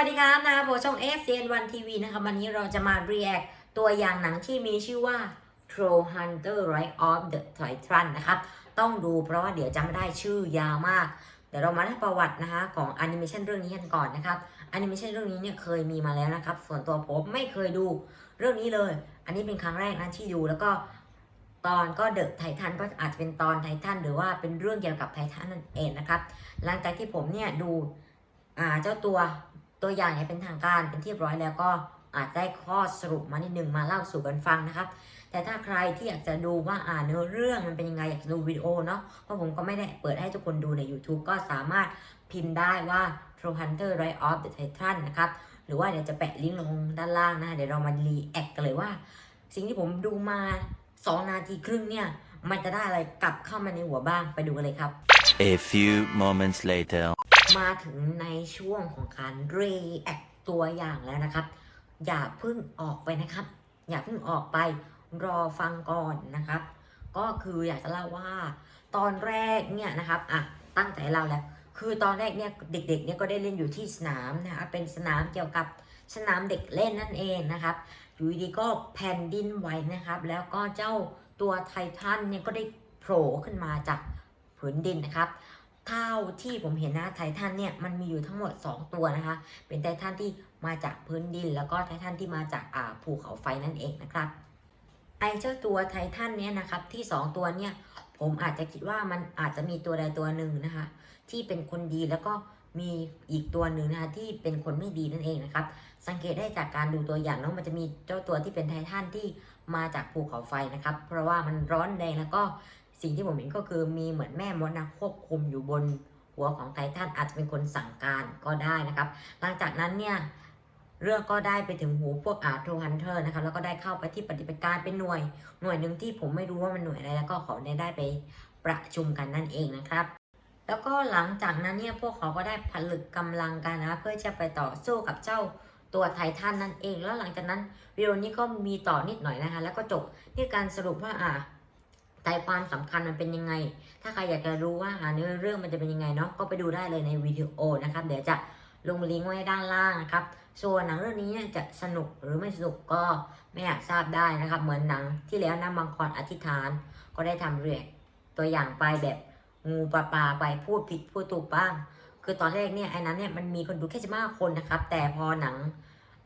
วัสดีครับนะโบช่อง FCN1 TV นะครับวันนี้เราจะมา react ตัวอย่างหนังที่มีชื่อว่า Troll Hunter Rise of the Titan นะครับต้องดูเพราะว่าเดี๋ยวจำไม่ได้ชื่อยาวมาก เดี๋ยวเรามาได้ประวัตินะคะของแอนิเมชันเรื่องนี้กันก่อนนะครับแอนิเมชันเรื่องนี้เนี่ยเคยมีมาแล้วนะครับ ส่วนตัวผมไม่เคยดูเรื่องนี้เลย อันนี้เป็นครั้งแรกนะที่ดูแล้วก็ตอนก็เดอะไททันก็อาจจะเป็นตอนไททันหรือว่าเป็นเรื่องเกี่ยวกับไททันนั่นเองนะครับ หลังจากที่ผมเนี่ยดูเจ้าตัว ตัวอย่างเนี่ยเป็นทางการเป็นที่ร้อยแล้วก็อาจได้ข้อสรุปมานิดนึงมาเล่าสู่กันฟังนะครับ แต่ถ้าใครที่อยากจะดูว่าอ่านเนื้อเรื่องมันเป็นยังไงอยากจะดูวิดีโอเนาะเพราะผมก็ไม่ได้เปิดให้ทุกคนดูใน YouTube ก็สามารถพิมพ์ได้ว่า Troll Hunter Rise of the Titan นะครับ หรือว่าเดี๋ยวจะแปะลิงก์ลงด้านล่างนะเดี๋ยวเรามารีแอคกันเลยว่า สิ่งที่ผมดูมา 2 นาทีครึ่งเนี่ย มันจะได้อะไรกลับเข้ามาในหัวบ้างไปดูกันเลยครับ A few moments later. มาถึงในช่วงของการ react ตัวอย่างแล้วนะครับ อย่าเพิ่งออกไปนะครับ อย่าเพิ่งออกไปรอฟังก่อนนะครับ ก็คืออยากจะเล่าว่า ตอนแรกเนี่ยนะครับอะตั้งใจเล่าแล้ว คือตอนแรกเนี่ยเด็กๆเนี่ยก็ได้เล่นอยู่ที่สนามนะคะเป็นสนามเกี่ยวกับสนามเด็กเล่นนั่นเองนะครับอยู่ดีๆก็แผ่นดินไหวนะครับ แล้วก็เจ้าตัวไททันเนี่ยก็ได้โผล่ขึ้นมาจากผืนดินนะครับ เท่าที่ผมเห็นนะไททันเนี่ยมันมีอยู่ทั้งหมด 2 ตัวนะคะ เป็นไททันที่มาจากพื้นดิน แล้วก็ไททันที่มาจากอ่าภูเขาไฟนั่นเองนะครับไอเจ้าตัวไททันเนี่ยนะครับที่ 2 ตัวเนี่ยผมอาจจะคิดว่ามันอาจจะมีตัวใดตัวหนึ่งนะคะ ที่เป็นคนดีแล้วก็มีอีกตัวหนึ่งนะคะที่เป็นคนไม่ดีนั่นเองนะครับ สังเกตได้จากการดูตัวอย่างเนาะมันจะมีเจ้าตัวที่เป็นไททันที่มาจากภูเขาไฟนะครับ เพราะว่ามันร้อนแรงแล้วก็ สิ่งที่ผมเห็นก็คือมีเหมือนแม่มดนะควบคุมอยู่บนหัวของไททันอาจจะเป็นคนสั่งการก็ได้นะครับ หลังจากนั้นเนี่ยเรื่องก็ได้ไปถึงหูพวกอาร์โทฮันเตอร์นะครับแล้วก็ได้เข้าไปที่ปฏิบัติการเป็นหน่วย หน่วยหนึ่งที่ผมไม่รู้ว่ามันหน่วยอะไรแล้วก็ขอได้ได้ไปประชุมกันนั่นเองนะครับ แล้วก็หลังจากนั้นเนี่ยพวกเขาก็ได้ผลึกกำลังกันนะเพื่อจะไปต่อสู้กับเจ้าตัวไททันนั่นเอง แล้วหลังจากนั้นวิดีโอนี้ก็มีต่อนิดหน่อยนะคะ แล้วก็จบที่การสรุปว่าอ่า ใจความสำคัญมันเป็นยังไง ถ้าใครอยากจะรู้ว่าอ่าเนื้อเรื่องมันจะเป็นยังไงเนาะก็ไปดูได้เลยในวิดีโอนะครับ เดี๋ยวจะลงลิงก์ไว้ด้านล่างนะครับ ส่วนหนังเรื่องนี้จะสนุกหรือไม่สนุกก็ไม่อยากทราบได้นะครับ เหมือนหนังที่แล้วนะมังกรอธิษฐาน ก็ได้ทำเรียกตัวอย่างไปแบบงูปลาปลาไปพูดผิดพูดถูกบ้าง คือตอนแรกเนี่ยไอ้นั้นเนี่ยมันมีคนดูแค่สิบห้าคนนะครับ แต่พอหนัง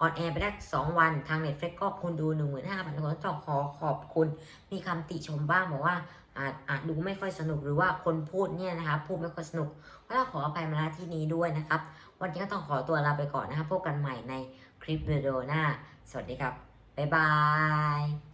ออนแอร์ไปได้สองวันทาง Netflix ก็คนดูหนึ่งหมื่นห้าพันคนต้องขอขอบคุณ มีคำติชมบ้างบอกว่าอาจอาจดูไม่ค่อยสนุกหรือว่าคนพูดเนี่ยนะคะพูดไม่ค่อยสนุกก็ต้องขออภัยมาณที่นี้ด้วยนะครับ วันนี้ก็ต้องขอตัวลาไปก่อนนะครับพบกันใหม่ในคลิปวิดีโอหน้า สวัสดีครับ บ๊ายบาย